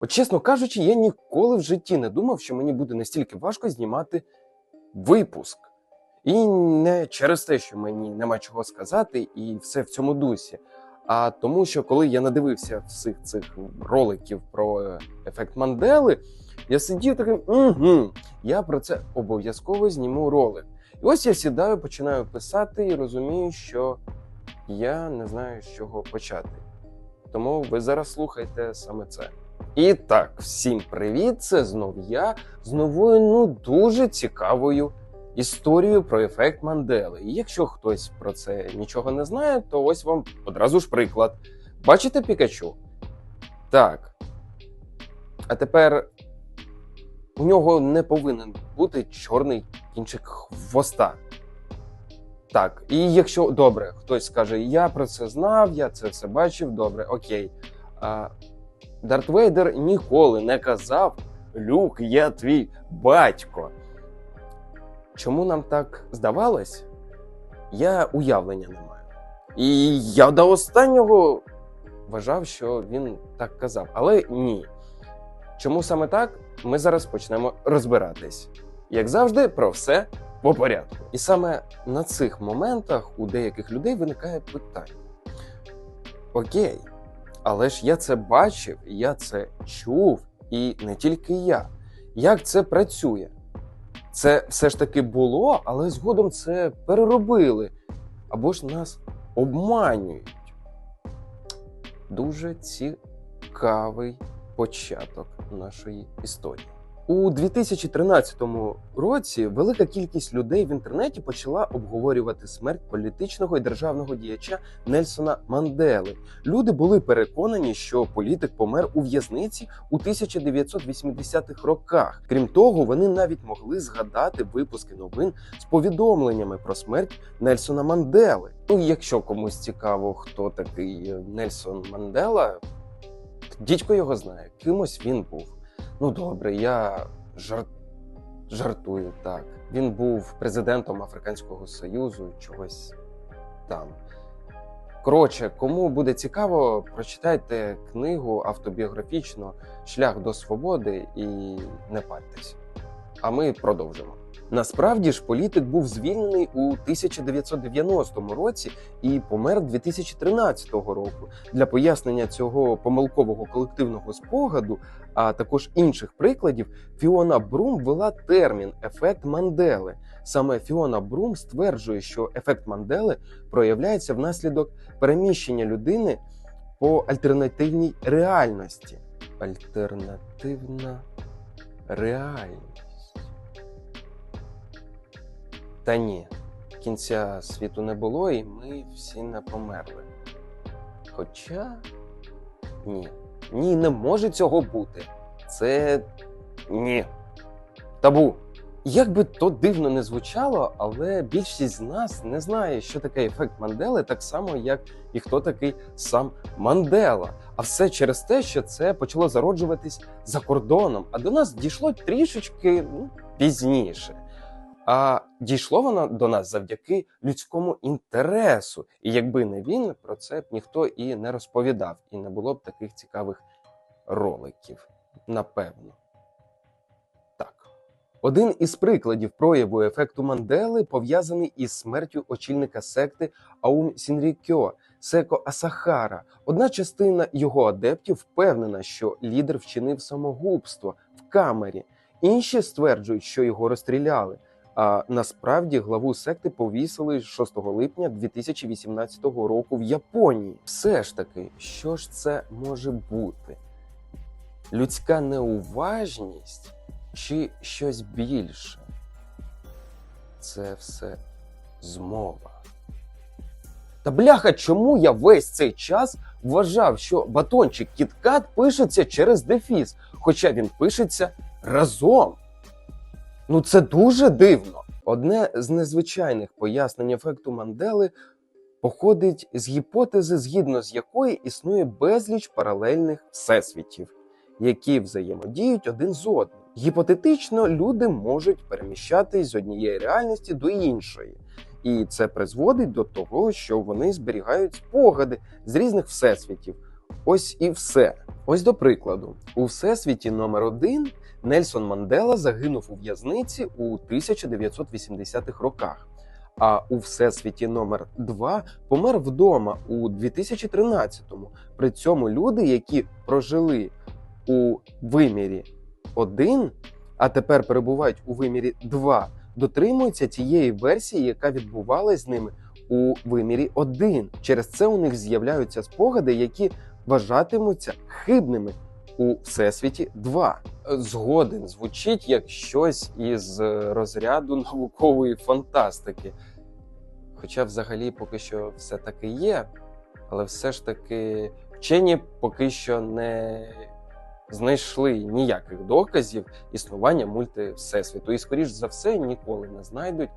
От чесно кажучи, я ніколи в житті не думав, що мені буде настільки важко знімати випуск. І не через те, що мені нема чого сказати, і все в цьому дусі. А тому, що коли я надивився всіх цих роликів про е, ефект Мандели, я сидів таким, угу, я про це обов'язково зніму ролик. І ось я сідаю, починаю писати і розумію, що я не знаю, з чого почати. Тому ви зараз слухайте саме це. І так, всім привіт! Це знов я з новою, ну дуже цікавою історією про ефект Мандели. І якщо хтось про це нічого не знає, то ось вам одразу ж приклад. Бачите Пікачу? Так. А тепер у нього не повинен бути чорний кінчик хвоста. Так, і якщо добре, хтось скаже, я про це знав, я це все бачив, добре, окей. А, Дарт Вейдер ніколи не казав Люк, я твій батько. Чому нам так здавалось? Я уявлення не маю. І я до останнього вважав, що він так казав. Але ні. Чому саме так? Ми зараз почнемо розбиратись. Як завжди, про все по порядку. І саме на цих моментах у деяких людей виникає питання: Окей, але ж я це бачив, я це чув, і не тільки я. Як це працює? Це все ж таки було, але згодом це переробили. Або ж нас обманюють. Дуже цікавий початок нашої історії. У 2013 році велика кількість людей в інтернеті почала обговорювати смерть політичного і державного діяча Нельсона Мандели. Люди були переконані, що політик помер у в'язниці у 1980-х роках. Крім того, вони навіть могли згадати випуски новин з повідомленнями про смерть Нельсона Мандели. Ну, якщо комусь цікаво, хто такий Нельсон Мандела, дідько його знає, кимось він був. Ну добре, я жар... жартую так. Він був президентом Африканського Союзу, чогось там. Коротше, кому буде цікаво, прочитайте книгу автобіографічно Шлях до свободи і не партесь. А ми продовжимо. Насправді ж політик був звільнений у 1990 році і помер 2013 року. Для пояснення цього помилкового колективного спогаду, а також інших прикладів, Фіона Брум ввела термін ефект Мандели. Саме Фіона Брум стверджує, що ефект Мандели проявляється внаслідок переміщення людини по альтернативній реальності. Альтернативна реальність. Та ні, кінця світу не було, і ми всі не померли. Хоча ні. Ні, не може цього бути. Це ні. Табу. Як би то дивно не звучало, але більшість з нас не знає, що таке ефект Мандели, так само, як і хто такий сам Мандела. А все через те, що це почало зароджуватись за кордоном, а до нас дійшло трішечки ну, пізніше. А дійшло воно до нас завдяки людському інтересу. І якби не він, про це б ніхто і не розповідав, і не було б таких цікавих роликів. Напевно. Так. Один із прикладів прояву ефекту Мандели пов'язаний із смертю очільника секти Аум Сінрікьо Секо Асахара. Одна частина його адептів впевнена, що лідер вчинив самогубство в камері. Інші стверджують, що його розстріляли. А насправді главу секти повісили 6 липня 2018 року в Японії. Все ж таки, що ж це може бути? Людська неуважність чи щось більше? Це все змова. Та бляха, чому я весь цей час вважав, що батончик Кіткат пишеться через дефіс, хоча він пишеться разом? Ну це дуже дивно. Одне з незвичайних пояснень ефекту Мандели походить з гіпотези, згідно з якої існує безліч паралельних всесвітів, які взаємодіють один з одним. Гіпотетично, люди можуть переміщатись з однієї реальності до іншої, і це призводить до того, що вони зберігають спогади з різних всесвітів. Ось і все. Ось до прикладу, у всесвіті номер 1 Нельсон Мандела загинув у в'язниці у 1980-х роках. А у всесвіті номер 2 помер вдома у 2013-му. При цьому люди, які прожили у вимірі 1, а тепер перебувають у вимірі 2, дотримуються тієї версії, яка відбувалась з ними у вимірі 1. Через це у них з'являються спогади, які вважатимуться хибними у всесвіті 2. Згоден звучить як щось із розряду наукової фантастики. Хоча, взагалі, поки що все таки є, але все ж таки вчені поки що не знайшли ніяких доказів існування мультивсесвіту. І, скоріш за все, ніколи не знайдуть.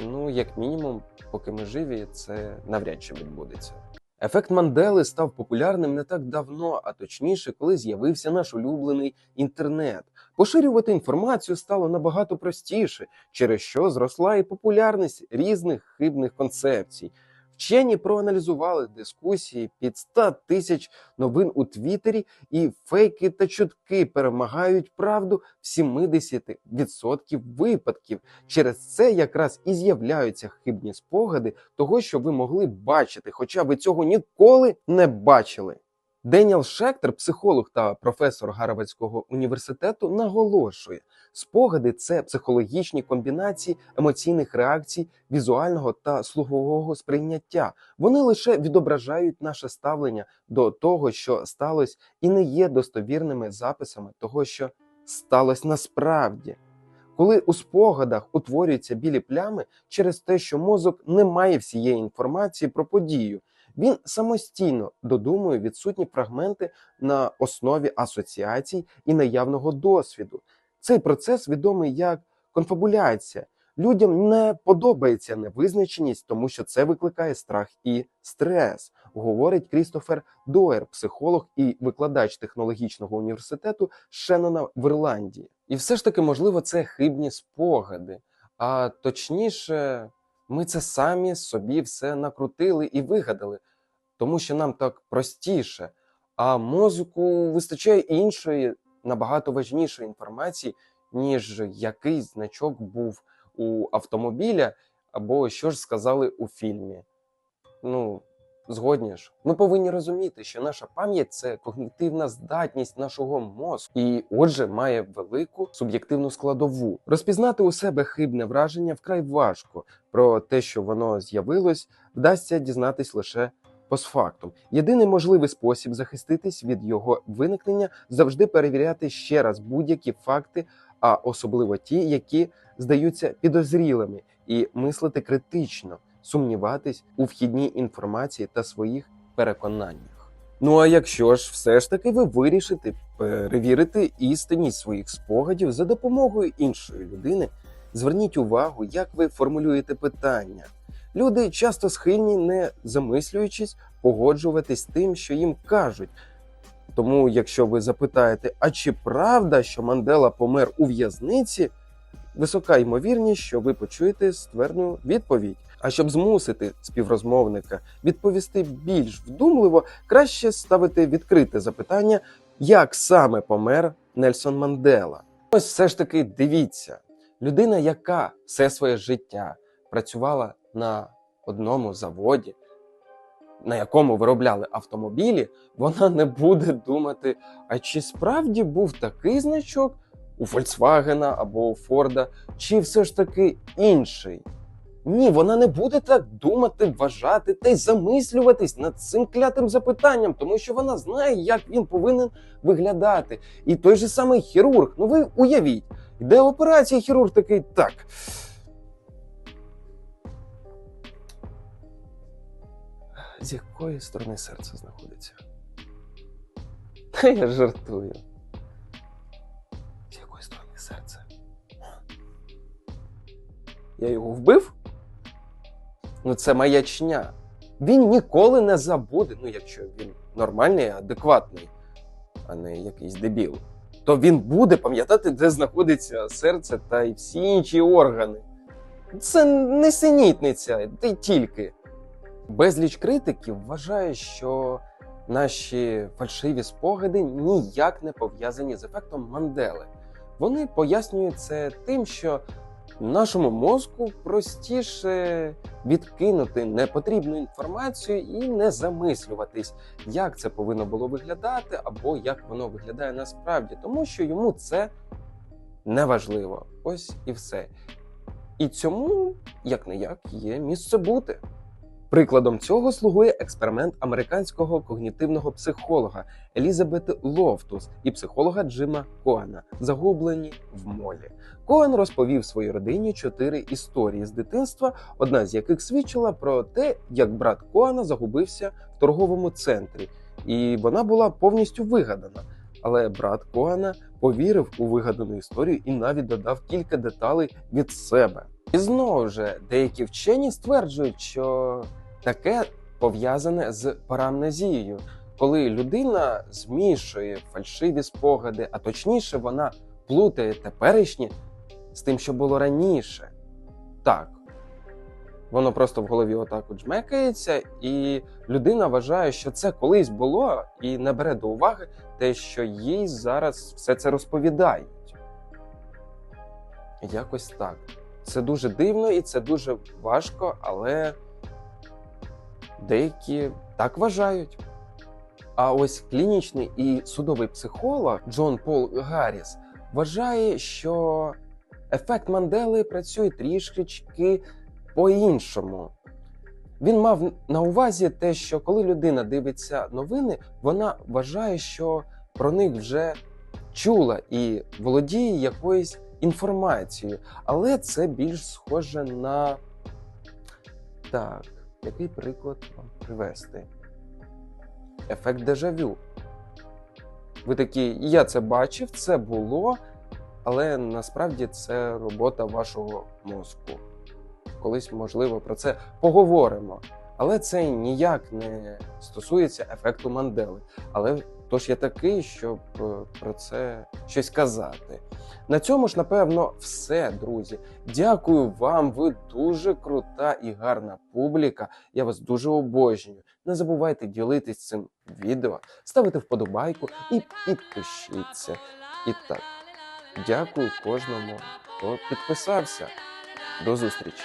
Ну, як мінімум, поки ми живі, це навряд чи відбудеться. Ефект Мандели став популярним не так давно, а точніше, коли з'явився наш улюблений інтернет. Поширювати інформацію стало набагато простіше, через що зросла і популярність різних хибних концепцій. Вчені проаналізували дискусії під 100 тисяч новин у Твіттері, і фейки та чутки перемагають правду в 70% випадків. Через це якраз і з'являються хибні спогади того, що ви могли бачити, хоча ви цього ніколи не бачили. Деніел Шектер, психолог та професор Гарвардського університету, наголошує, спогади це психологічні комбінації емоційних реакцій, візуального та слухового сприйняття. Вони лише відображають наше ставлення до того, що сталося, і не є достовірними записами того, що сталося насправді. Коли у спогадах утворюються білі плями через те, що мозок не має всієї інформації про подію, він самостійно додумує відсутні фрагменти на основі асоціацій і наявного досвіду. Цей процес відомий як конфабуляція. Людям не подобається невизначеність, тому що це викликає страх і стрес, говорить Крістофер Доер, психолог і викладач технологічного університету Шеннона в Ірландії. І все ж таки, можливо, це хибні спогади, а точніше. Ми це самі собі все накрутили і вигадали, тому що нам так простіше. А мозку вистачає іншої, набагато важнішої інформації, ніж який значок був у автомобіля, або що ж сказали у фільмі. Ну, згодні ж, ми повинні розуміти, що наша пам'ять це когнітивна здатність нашого мозку, і, отже, має велику суб'єктивну складову. Розпізнати у себе хибне враження вкрай важко. Про те, що воно з'явилось, вдасться дізнатись лише постфактум. Єдиний можливий спосіб захиститись від його виникнення завжди перевіряти ще раз будь-які факти, а особливо ті, які здаються підозрілими, і мислити критично сумніватись у вхідній інформації та своїх переконаннях. Ну а якщо ж все ж таки ви вирішите перевірити істинність своїх спогадів за допомогою іншої людини, зверніть увагу, як ви формулюєте питання. Люди часто схильні, не замислюючись, погоджуватись з тим, що їм кажуть. Тому, якщо ви запитаєте, а чи правда, що Мандела помер у в'язниці, висока ймовірність, що ви почуєте ствердну відповідь. А щоб змусити співрозмовника відповісти більш вдумливо, краще ставити відкрите запитання, як саме помер Нельсон Мандела. Ось все ж таки дивіться, людина, яка все своє життя працювала на одному заводі, на якому виробляли автомобілі, вона не буде думати, а чи справді був такий значок у Volkswagen або у Форда, чи все ж таки інший. Ні, вона не буде так думати, вважати та й замислюватись над цим клятим запитанням, тому що вона знає, як він повинен виглядати. І той же самий хірург, ну ви уявіть, йде операція, хірург такий так. З якої сторони серце знаходиться? Та я жартую. З якої сторони серце? Я його вбив? Ну, це маячня. Він ніколи не забуде, ну якщо він нормальний, адекватний, а не якийсь дебіл, то він буде пам'ятати, де знаходиться серце та й всі інші органи. Це не синітниця, та тільки. Безліч критиків вважає, що наші фальшиві спогади ніяк не пов'язані з ефектом Мандели. Вони пояснюють це тим, що нашому мозку простіше відкинути непотрібну інформацію і не замислюватись, як це повинно було виглядати, або як воно виглядає насправді, тому що йому це не важливо. Ось і все. І цьому, як не як, є місце бути. Прикладом цього слугує експеримент американського когнітивного психолога Елізабет Лофтус і психолога Джима Коана, загублені в молі. Коан розповів своїй родині чотири історії з дитинства, одна з яких свідчила про те, як брат Коана загубився в торговому центрі, і вона була повністю вигадана. Але брат Коана повірив у вигадану історію і навіть додав кілька деталей від себе. І знову ж деякі вчені стверджують, що таке пов'язане з парамнезією, коли людина змішує фальшиві спогади, а точніше, вона плутає теперішнє з тим, що було раніше. Так. Воно просто в голові отак от жмекається, і людина вважає, що це колись було, і не бере до уваги те, що їй зараз все це розповідають. Якось так. Це дуже дивно і це дуже важко, але деякі так вважають. А ось клінічний і судовий психолог Джон Пол Гарріс вважає, що ефект Мандели працює трішечки по-іншому. Він мав на увазі те, що коли людина дивиться новини, вона вважає, що про них вже чула і володіє якоюсь інформацією. Але це більш схоже на так, який приклад вам привести? Ефект дежавю. Ви такі, я це бачив, це було, але насправді це робота вашого мозку. Колись, можливо, про це поговоримо. Але це ніяк не стосується ефекту Мандели. Але тож я такий, щоб е, про це щось казати. На цьому ж, напевно, все, друзі. Дякую вам. Ви дуже крута і гарна публіка. Я вас дуже обожнюю. Не забувайте ділитись цим відео, ставити вподобайку і підпишіться. І так, дякую кожному, хто підписався. До зустрічі!